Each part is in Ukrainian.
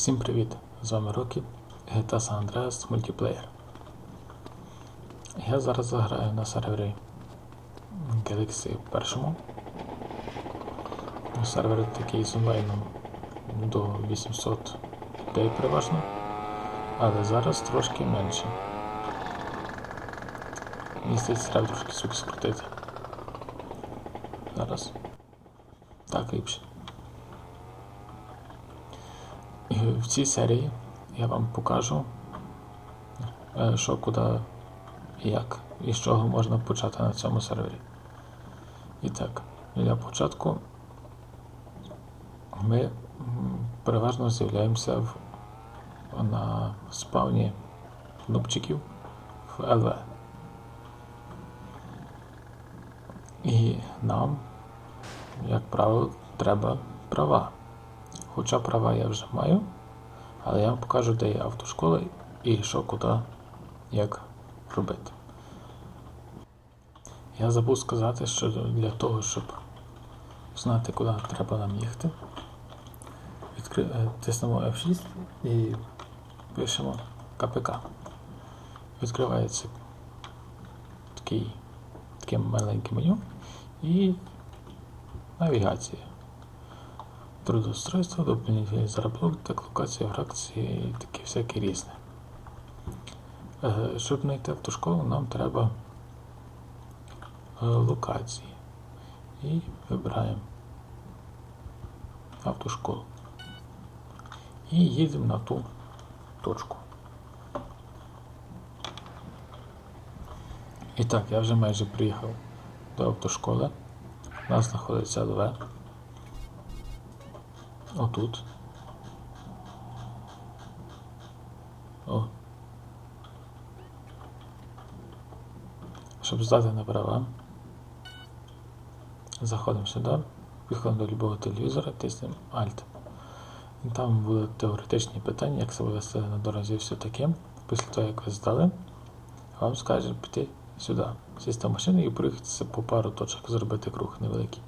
Всім привіт! З вами Рокі, GTA San Andreas Multiplayer. Я зараз заграю на сервері Galaxy першому. Сервер такий з онлайном до 800 людей переважно, але зараз трошки менше. Здається, треба трошки звук скрутити. Зараз. Так, ліпше. І в цій серії я вам покажу, е, що куди і як, і з чого можна почати на цьому сервері. І так, для початку ми переважно з'являємося в, на спавні нубчиків в ЛВ. І нам, як правило, треба права. Хоча права я вже маю, але я вам покажу, де є автошкола і що куди, як робити. Я забув сказати, що для того, щоб знати, куди треба нам їхати, відкри... е, тиснемо F6 і пишемо КПК. Відкривається такий, таке маленьке меню і навігація трудоустройство, доповнительний заробіток, локація фракції і таке всяке різне. Е, Щоб знайти автошколу, нам треба е, локації. І вибираємо автошколу. І їдемо на ту точку. І так, я вже майже приїхав до автошколи. У нас знаходиться ЛВ. Отут. О. Щоб здати на права. Заходимо сюди, підходимо до любого телевізора, тиснемо Alt. І там будуть теоретичні питання, як себе вести на дорозі все таке. Після того, як ви здали, вам скаже піти сюди, сісти в машину і проїхатися по пару точок, зробити круг невеликий.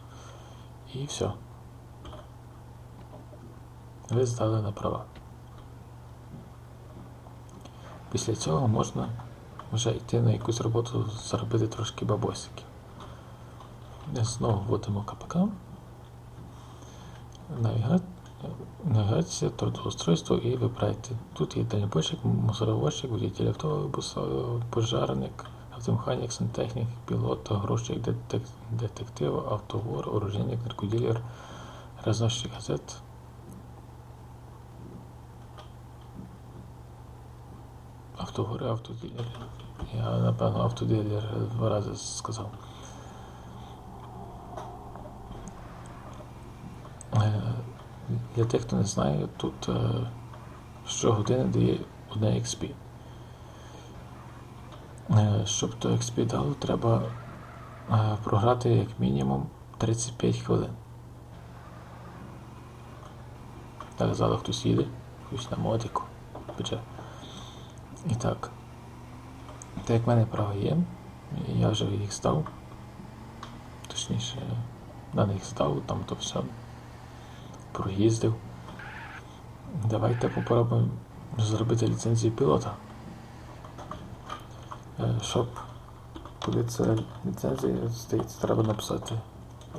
І все ви здали на права. Після цього можна вже йти на якусь роботу, заробити трошки бабосиків. Знову вводимо КПК, навіга... навігація, трудоустройство і вибирайте. Тут є дальнобойщик, мусоровозчик, водитель автобуса, пожарник, автомеханік, сантехнік, пілот, детек... детектив, автовор, оружейник, наркоділер, розносчик газет. Автовори, автодилер. Я, напевно, автодилер два рази сказав. Е, Для тих, хто не знає, тут е, щогодини дає одне XP. Е, Щоб то XP дало, треба програти як мінімум 35 хвилин. Так, ззаду хтось їде, хтось на мотику. Пече. І так, так як в мене права є, я вже їх здав. Точніше, на них здав, там то все проїздив. Давайте попробуємо зробити ліцензію пілота. Е, Щоб подивитися ліцензія, здається, треба написати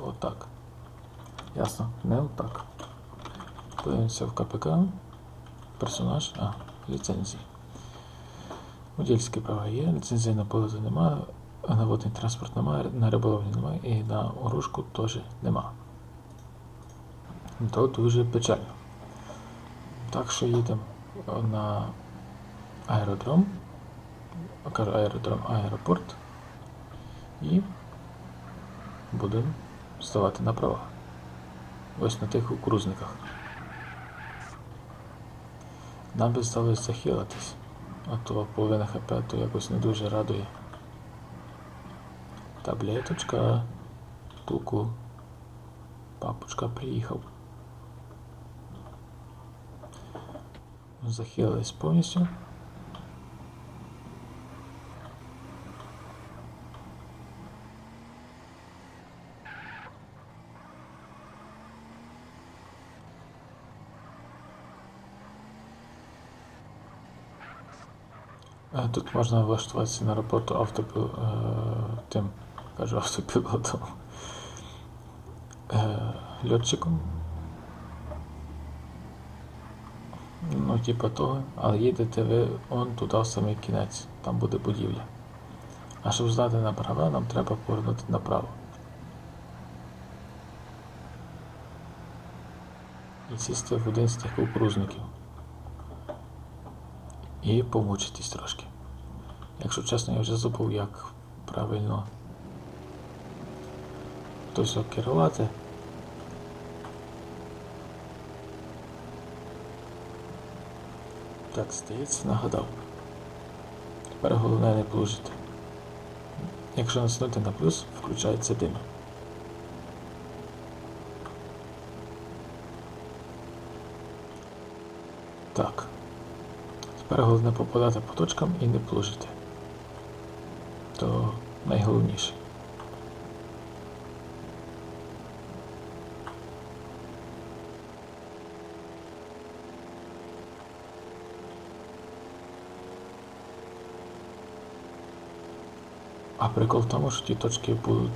отак. Ясно? Не отак. Подивимося в КПК. Персонаж, а, ліцензії. Водільські права є, ліцензії на полоти немає, на водний транспорт немає, на риболовлю немає і на оружку теж нема. То дуже печально. Так що їдемо на аеродром, кажу аеродром, аеропорт і будемо ставати на права. Ось на тих кукурузниках. Нам би сталося захилитись. А то половина хп то якось не дуже радує. Таблеточка. Туку. Папочка приїхав. Захилились повністю. Тут можна влаштуватися на роботу автопіл... е, тим, кажу автопілотом. Е, Льотчиком. Ну, типа того, але їдете ви он туди в самий кінець, там буде будівля. А щоб здати направо, нам треба повернути направо. І сісти в один з тих кукурузників. І помучитись трошки. Якщо чесно, я вже забув, як правильно хтось керувати. Так, здається, нагадав. Тепер головне не плужити. Якщо наснути на плюс, включається дим. Так. Тепер головне попадати по точкам і не плужити. Найголовніше. А прикол в тому, що ті точки будуть,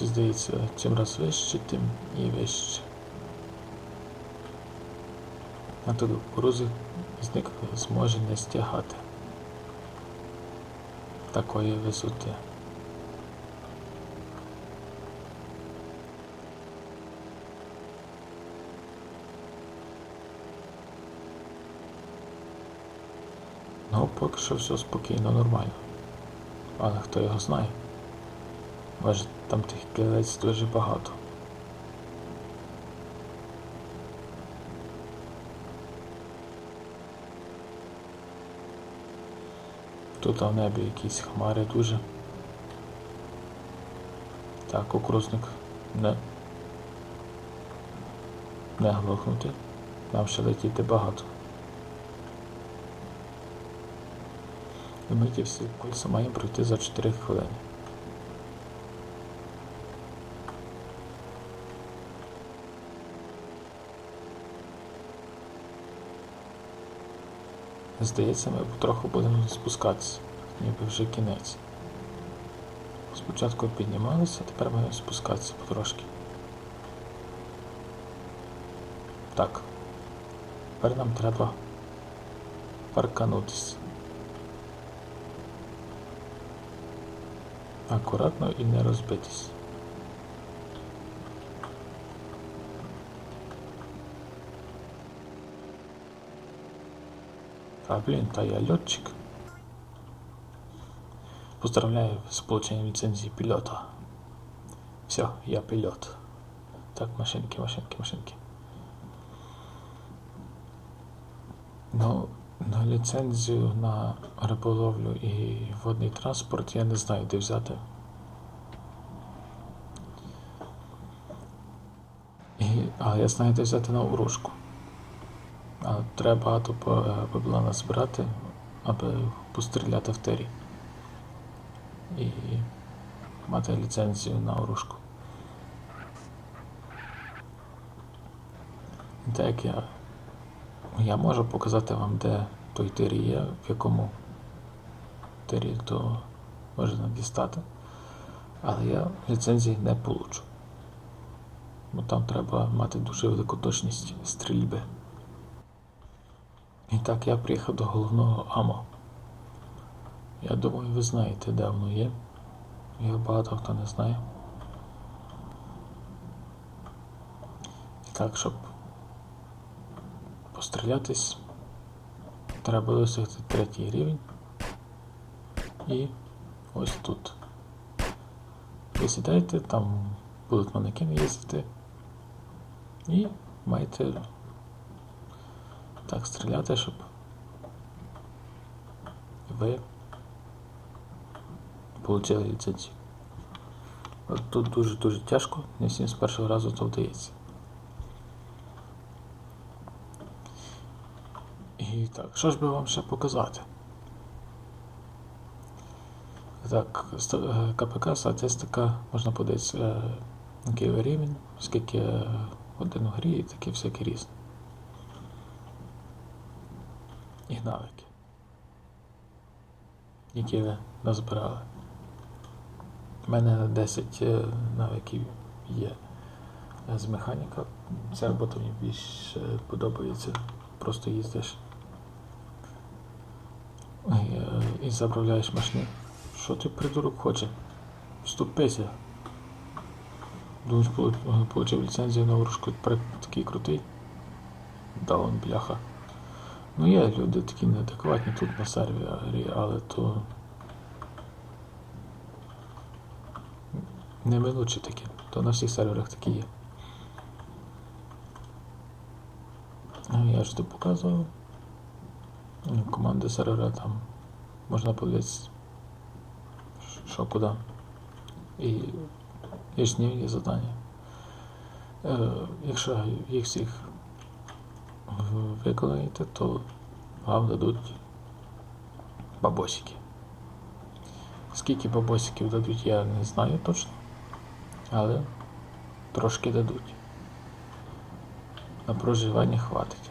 здається, чим раз вище, тим і вище. А тут кукурузи з них зможе не стягати такої висоти. Ну, поки що все спокійно, нормально. Але хто його знає? Може там тих кілець дуже багато. Тут в небі якісь хмари дуже. Так, окрузник не. Не глохнути. Нам ще летіти багато. І ми ті всі кольця маємо пройти за 4 хвилини. Здається, ми потроху будемо спускатися, ніби вже кінець. Спочатку піднімалися, тепер маємо спускатися потрошки. Так. Тепер нам треба парканутися. Акуратно і не розбитись. А блін, та я льотчик. Поздравляю з полученням ліцензії пілота. Все, я пілот. Так, машинки, машинки, машинки. Ну, на ліцензію на риболовлю і водний транспорт я не знаю, де взяти. І, а я знаю, де взяти на урушку. А треба багато по- бабла назбирати, аби постріляти в тирі. І мати ліцензію на оружку. Так я, я можу показати вам, де той тирі є, в якому тирі то можна дістати. Але я ліцензії не получу. Бо там треба мати дуже велику точність стрільби. І так я приїхав до головного АМО. Я думаю, ви знаєте, де воно є. Його багато хто не знає. І так, щоб пострілятись, треба досягти третій рівень. І ось тут. Ви сідаєте, там будуть манекени їздити. І маєте так стріляти, щоб ви отримали ліцензію. От Тут дуже-дуже тяжко, не всім з першого разу це вдається. І так, що ж би вам ще показати? Так, е, КПК, статистика, можна подивитися, е, який рівень, скільки е, годин в грі і таке всяке різне. І навики. які ви назбирали. У мене 10 е, навиків є з механіка. Ця робота мені більше подобається. Просто їздиш і, е, заправляєш машини. Що ти придурок хоче? Вступися. Думаєш, полу- получив ліцензію на ворожку, такий крутий? Да, он бляха. Ну є люди такі неадекватні тут на сервері, але то. Неминучі такі, то на всіх серверах такі є. Ну, Я ж тобі показував. Команди сервера там можна подивитися, що куди. І дневні завдання. Е, якщо їх всіх виконаєте, то вам дадуть бабосики. Скільки бабосиків дадуть, я не знаю точно, але трошки дадуть. На проживання хватить.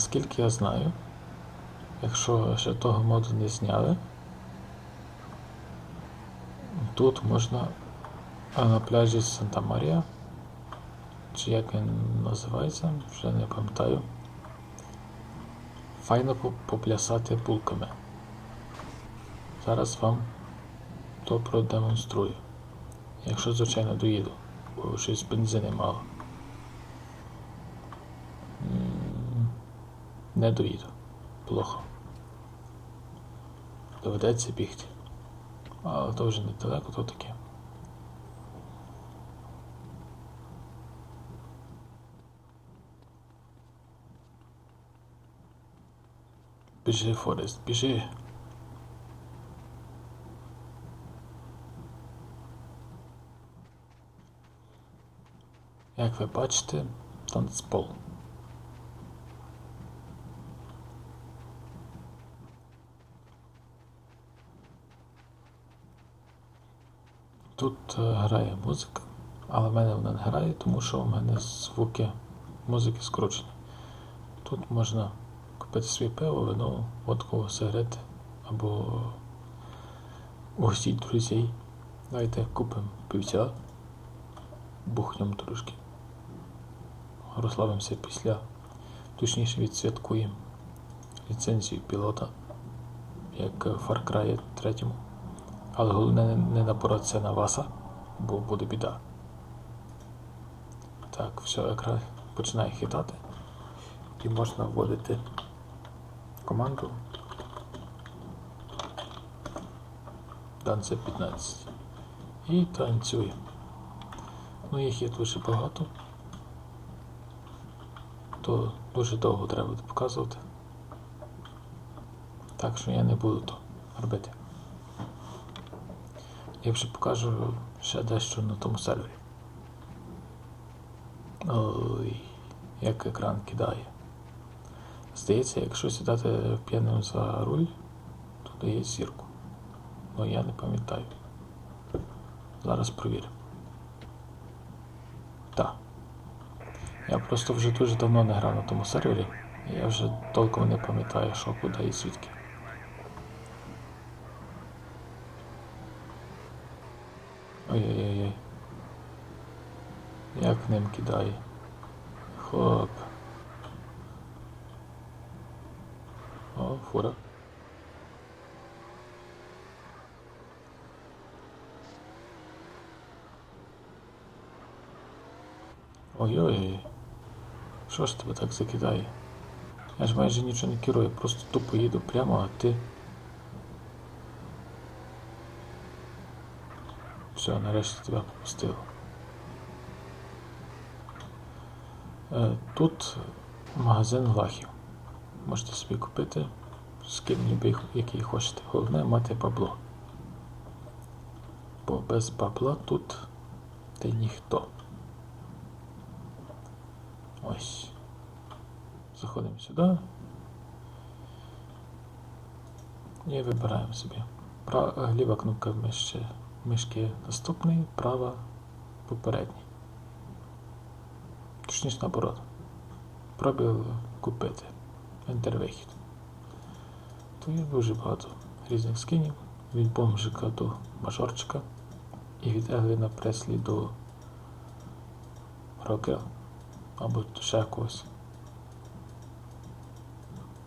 Наскільки я знаю, якщо ще того моду не зняли, тут можна на пляжі Санта Марія, чи як він називається, вже не пам'ятаю, файно поплясати булками. Зараз вам то продемонструю. Якщо, звичайно, доїду, бо щось бензини мало. Не доїду. Плохо. Доведеться бігти. Але то вже недалеко, то таке. Біжи, Форест, біжи. Як ви бачите, танцпол. Тут е, грає музика, але в мене вона не грає, тому що в мене звуки музики скручені. Тут можна купити своє пиво, вино, водку, сигарети або угостіть друзей. Давайте купимо півця, бухнемо трошки. Розслабимося після, точніше відсвяткуємо ліцензію пілота, як в Far Cry 3. Але головне не- напоратися на Васа, бо буде біда. Так, все, екран починає хитати. І можна вводити команду Данце 15. І танцює. Ну, їх є дуже багато. То дуже довго треба показувати. Так що я не буду то робити. Я вже покажу ще дещо на тому сервері. Ой, як екран кидає. Здається, якщо сідати п'яним за руль, то дає зірку. Ну я не пам'ятаю. Зараз провіримо. Так. Я просто вже дуже давно не грав на тому сервері, і я вже толком не пам'ятаю, що куди і звідки. Ой-ой-ой. Як ним кидає. Хоп. О, фура. Ой-ой-ой. Що ж тебе так закидає? Я ж майже нічого не керую, просто тупо їду прямо, а ти. Все, нарешті тебе попустило. Е, Тут магазин лахів. Можете собі купити скин любий, який хочете. Головне мати бабло. Бо без бабла тут ти ніхто. Ось. Заходимо сюди. І вибираємо собі. Права, ліва кнопка миші мишки наступний, права попередній. Точніше наоборот. Пробіл купити. Enter вихід. То є дуже багато різних скинів. Від бомжика до мажорчика. І від Елвіна Преслі до Рокера. Або ще когось.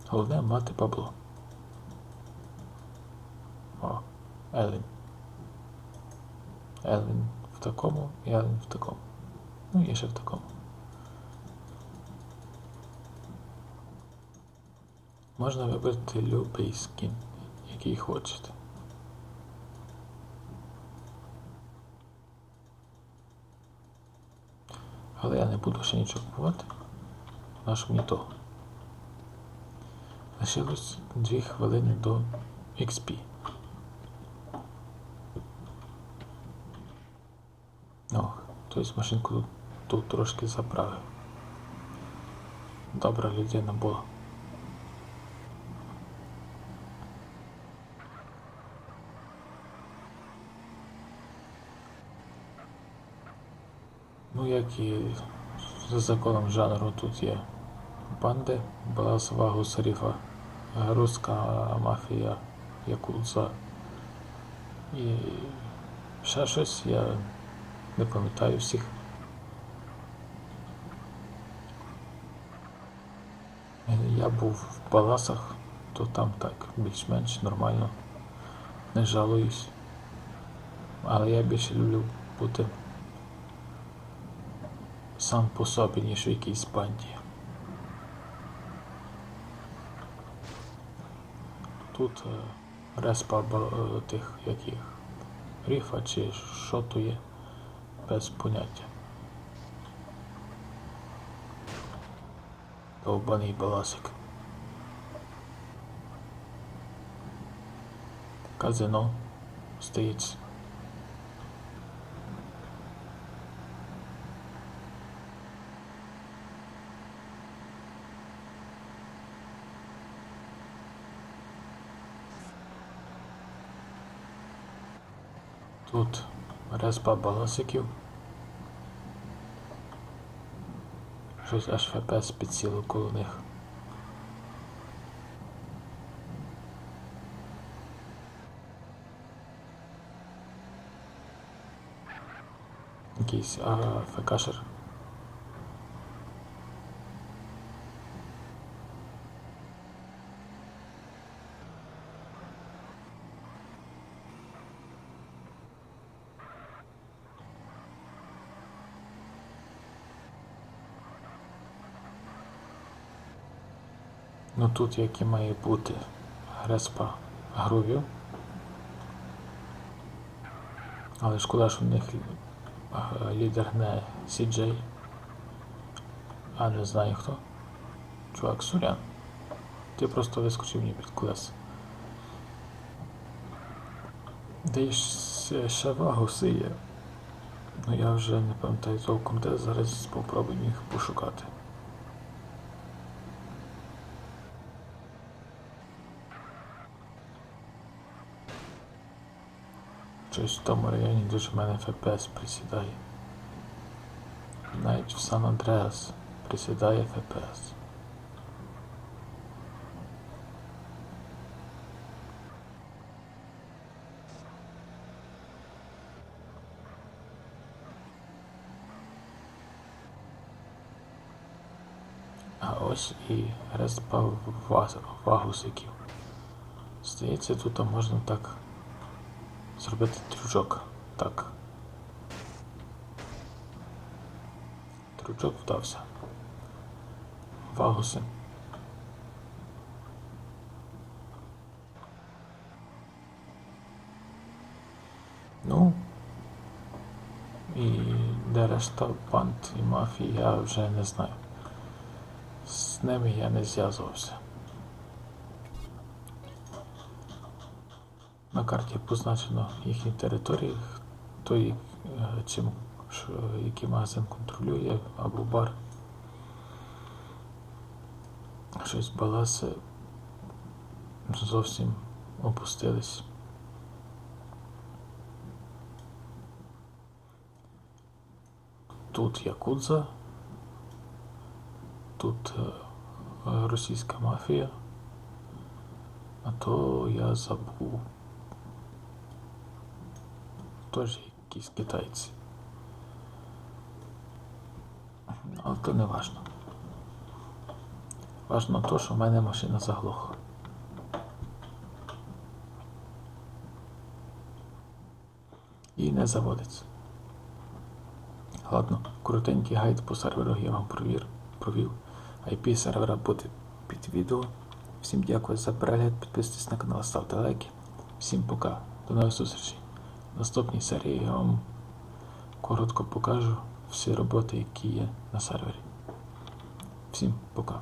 Головне мати бабло. О, Елвін. Елвін в такому і Елвін в такому. Ну і ще в такому. Можна вибрати любий скін, який хочете. Але я не буду ще нічого купувати. Наш мені того. Лишилось 2 хвилини до XP. Ну, тобто машинку тут, тут трошки заправив. Добра людина була. Ну, як і за законом жанру тут є банди, баласова гусаріфа, руська мафія, якудза і ще щось, я не пам'ятаю всіх. Я був в Баласах, то там так більш-менш нормально, не жалуюсь. Але я більше люблю бути сам по собі, ніж в якійсь банді. Тут е, респа е, тих яких ріфа чи що то є, без поняття. Довбаний баласик. Казино стоїть. Тут респа баласиків. Щось аж ФПС підсіло коло них. Якийсь а, тут як і має бути респа грувів. Але шкода, що в них лідер не CJ, а не знаю хто. Чувак Сурян. Ти просто вискочив мені під колеса. Де ще- ще вагуси є. Ну я вже не пам'ятаю толком, де зараз спробую їх пошукати. Щось в тому районі дуже в мене ФПС присідає. Навіть в Сан Андреас присідає ФПС. А ось і респа вагусиків. Здається, тут можна так зробити трючок. Так. Трючок вдався. Вагуси. Ну. І де решта банд і мафії, я вже не знаю. З ними я не зв'язувався. На карті позначено їхні території, хто їх, е, чим, який магазин контролює або бар. Щось баласи зовсім опустились. Тут якудза, тут е, російська мафія, а то я забув. Теж якісь китайці. Але то не важно. Важно то, що в мене машина заглохла. І не заводиться. Ладно, коротенький гайд по серверу я вам провір, провів. IP сервера буде під відео. Всім дякую за перегляд, підписуйтесь на канал, ставте лайки. Всім пока. До нових зустрічей. Наступній серії я вам коротко покажу всі роботи, які є на сервері. Всім пока.